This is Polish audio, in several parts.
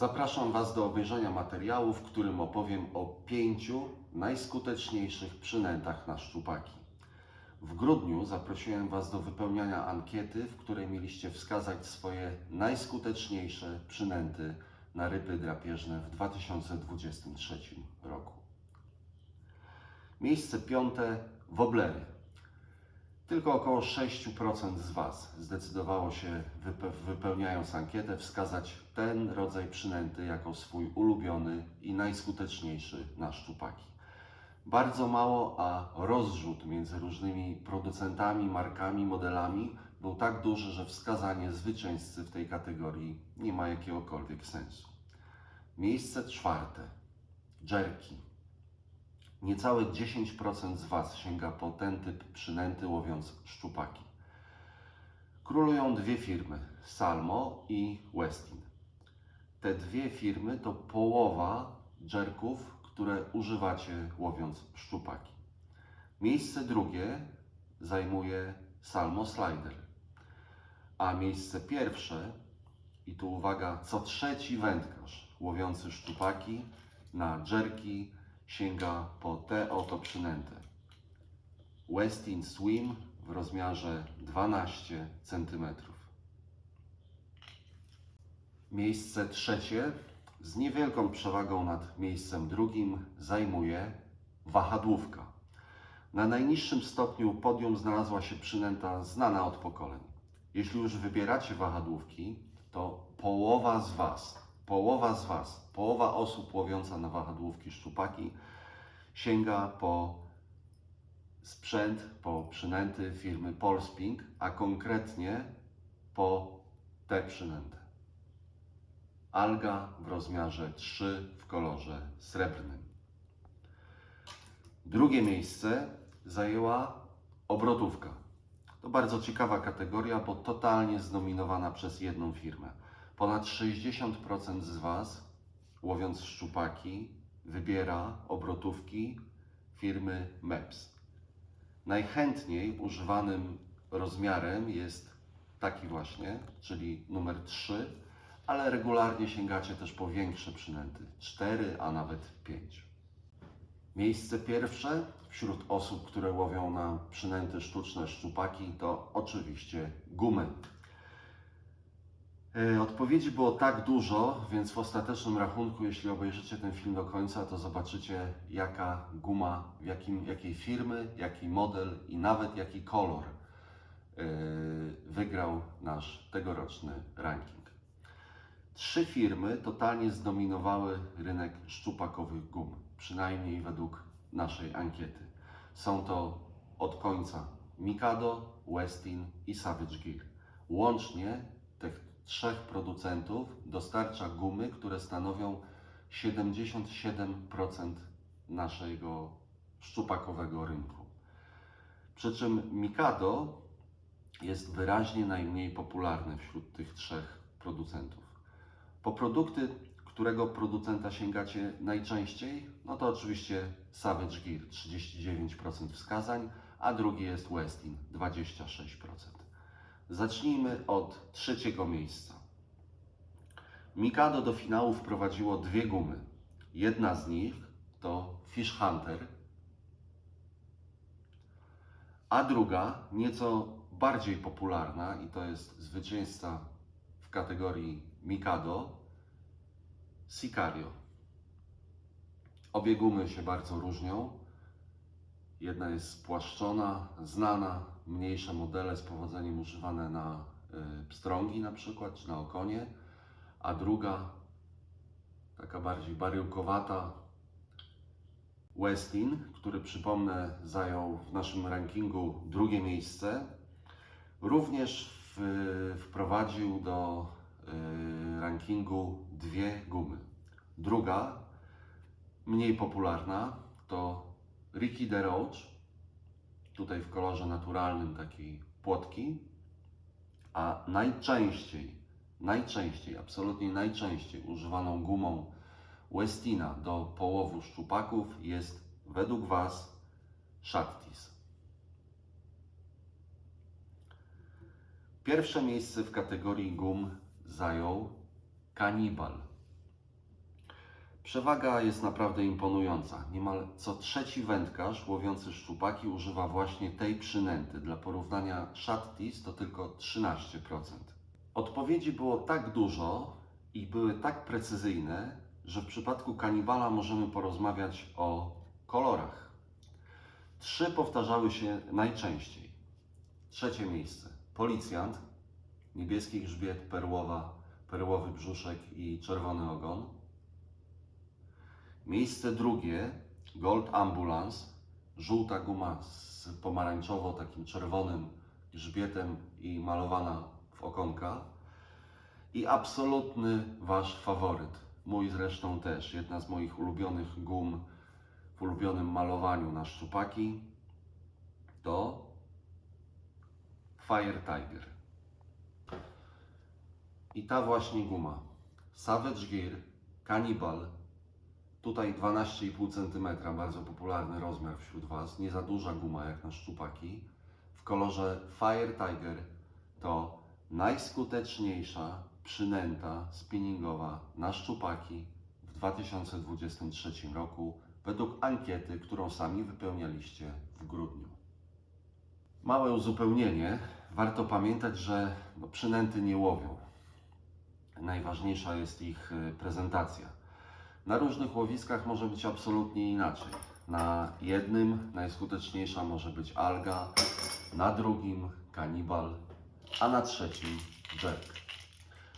Zapraszam Was do obejrzenia materiału, w którym opowiem o pięciu najskuteczniejszych przynętach na szczupaki. W grudniu zaprosiłem Was do wypełniania ankiety, w której mieliście wskazać swoje najskuteczniejsze przynęty na ryby drapieżne w 2023 roku. Miejsce piąte woblery. Tylko około 6% z Was zdecydowało się, wype- wypełniając ankietę, wskazać ten rodzaj przynęty jako swój ulubiony i najskuteczniejszy na szczupaki. Bardzo mało, a rozrzut między różnymi producentami, markami, modelami był tak duży, że wskazanie zwycięzcy w tej kategorii nie ma jakiegokolwiek sensu. Miejsce czwarte. Jerky. Niecałe 10% z Was sięga po ten typ przynęty łowiąc szczupaki. Królują dwie firmy, Salmo i Westin. Te dwie firmy to połowa jerków, które używacie łowiąc szczupaki. Miejsce drugie zajmuje Salmo Slider, a miejsce pierwsze, i tu uwaga, co trzeci wędkarz łowiący szczupaki na jerki sięga po tę oto przynętę. Westin Swim w rozmiarze 12 cm. Miejsce trzecie z niewielką przewagą nad miejscem drugim zajmuje wahadłówka. Na najniższym stopniu podium znalazła się przynęta znana od pokoleń. Jeśli już wybieracie wahadłówki, to połowa z Was, połowa z Was, połowa osób łowiąca na wahadłówki szczupaki sięga po sprzęt, po przynęty firmy Polsping, a konkretnie po tę przynętę. Alga w rozmiarze 3 w kolorze srebrnym. Drugie miejsce zajęła obrotówka. To bardzo ciekawa kategoria, bo totalnie zdominowana przez jedną firmę. Ponad 60% z Was, łowiąc szczupaki, wybiera obrotówki firmy MEPS. Najchętniej używanym rozmiarem jest taki właśnie, czyli numer 3, ale regularnie sięgacie też po większe przynęty 4, a nawet 5. Miejsce pierwsze wśród osób, które łowią na przynęty sztuczne szczupaki, to oczywiście gumy. E, Odpowiedzi było tak dużo, więc w ostatecznym rachunku, jeśli obejrzycie ten film do końca, to zobaczycie, jaka guma, jakim, jakiej firmy, jaki model i nawet jaki kolor e, wygrał nasz tegoroczny ranking. Trzy firmy totalnie zdominowały rynek szczupakowych gum, przynajmniej według naszej ankiety. Są to od końca Mikado, Westin i Savage Gear. Łącznie tych trzech producentów dostarcza gumy, które stanowią 77% naszego szczupakowego rynku. Przy czym Mikado jest wyraźnie najmniej popularny wśród tych trzech producentów. Po produkty, którego producenta sięgacie najczęściej, no to oczywiście Savage Gear 39% wskazań, a drugi jest Westin 26%. Zacznijmy od trzeciego miejsca. Mikado do finału wprowadziło dwie gumy. Jedna z nich to Fish Hunter, a druga, nieco bardziej popularna, i to jest zwycięzca w kategorii Mikado, Sicario. Obie gumy się bardzo różnią. Jedna jest spłaszczona, znana, mniejsze modele z powodzeniem używane na y, pstrągi na przykład, czy na okonie, a druga, taka bardziej baryłkowata, Westin, który przypomnę zajął w naszym rankingu drugie miejsce, również w, wprowadził do y, rankingu dwie gumy. Druga, mniej popularna, to Ricky de Roach, tutaj w kolorze naturalnym takiej płotki, a najczęściej, najczęściej, absolutnie najczęściej używaną gumą Westina do połowu szczupaków jest według Was Shaktis. Pierwsze miejsce w kategorii gum zajął Cannibal. Przewaga jest naprawdę imponująca. Niemal co trzeci wędkarz łowiący szczupaki używa właśnie tej przynęty. Dla porównania Shattis to tylko 13%. Odpowiedzi było tak dużo i były tak precyzyjne, że w przypadku kanibala możemy porozmawiać o kolorach. Trzy powtarzały się najczęściej. Trzecie miejsce. Policjant, niebieski grzbiet, perłowa, perłowy brzuszek i czerwony ogon. Miejsce drugie, Gold Ambulance, żółta guma z pomarańczowo takim czerwonym grzbietem i malowana w okonka. I absolutny Wasz faworyt, mój zresztą też, jedna z moich ulubionych gum w ulubionym malowaniu na szczupaki, to Fire Tiger. I ta właśnie guma. Savage Gear, Cannibal, tutaj 12,5 cm, bardzo popularny rozmiar wśród Was, nie za duża guma jak na szczupaki. W kolorze Fire Tiger to najskuteczniejsza przynęta spinningowa na szczupaki w 2023 roku według ankiety, którą sami wypełnialiście w grudniu. Małe uzupełnienie. Warto pamiętać, że no, przynęty nie łowią. Najważniejsza jest ich y, prezentacja. Na różnych łowiskach może być absolutnie inaczej. Na jednym najskuteczniejsza może być alga, na drugim kanibal, a na trzecim jerk.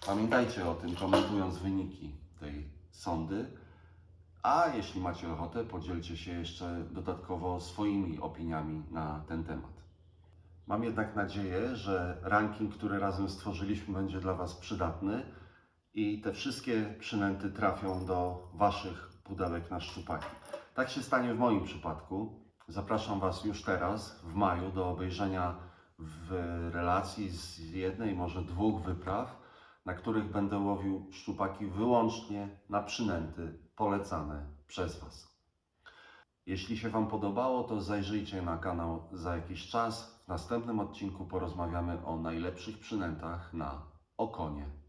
Pamiętajcie o tym, komentując wyniki tej sondy. A jeśli macie ochotę, podzielcie się jeszcze dodatkowo swoimi opiniami na ten temat. Mam jednak nadzieję, że ranking, który razem stworzyliśmy, będzie dla Was przydatny i te wszystkie przynęty trafią do Waszych pudełek na szczupaki. Tak się stanie w moim przypadku. Zapraszam Was już teraz, w maju, do obejrzenia w relacji z jednej, może dwóch wypraw, na których będę łowił szczupaki wyłącznie na przynęty polecane przez Was. Jeśli się Wam podobało, to zajrzyjcie na kanał za jakiś czas. W następnym odcinku porozmawiamy o najlepszych przynętach na okonie.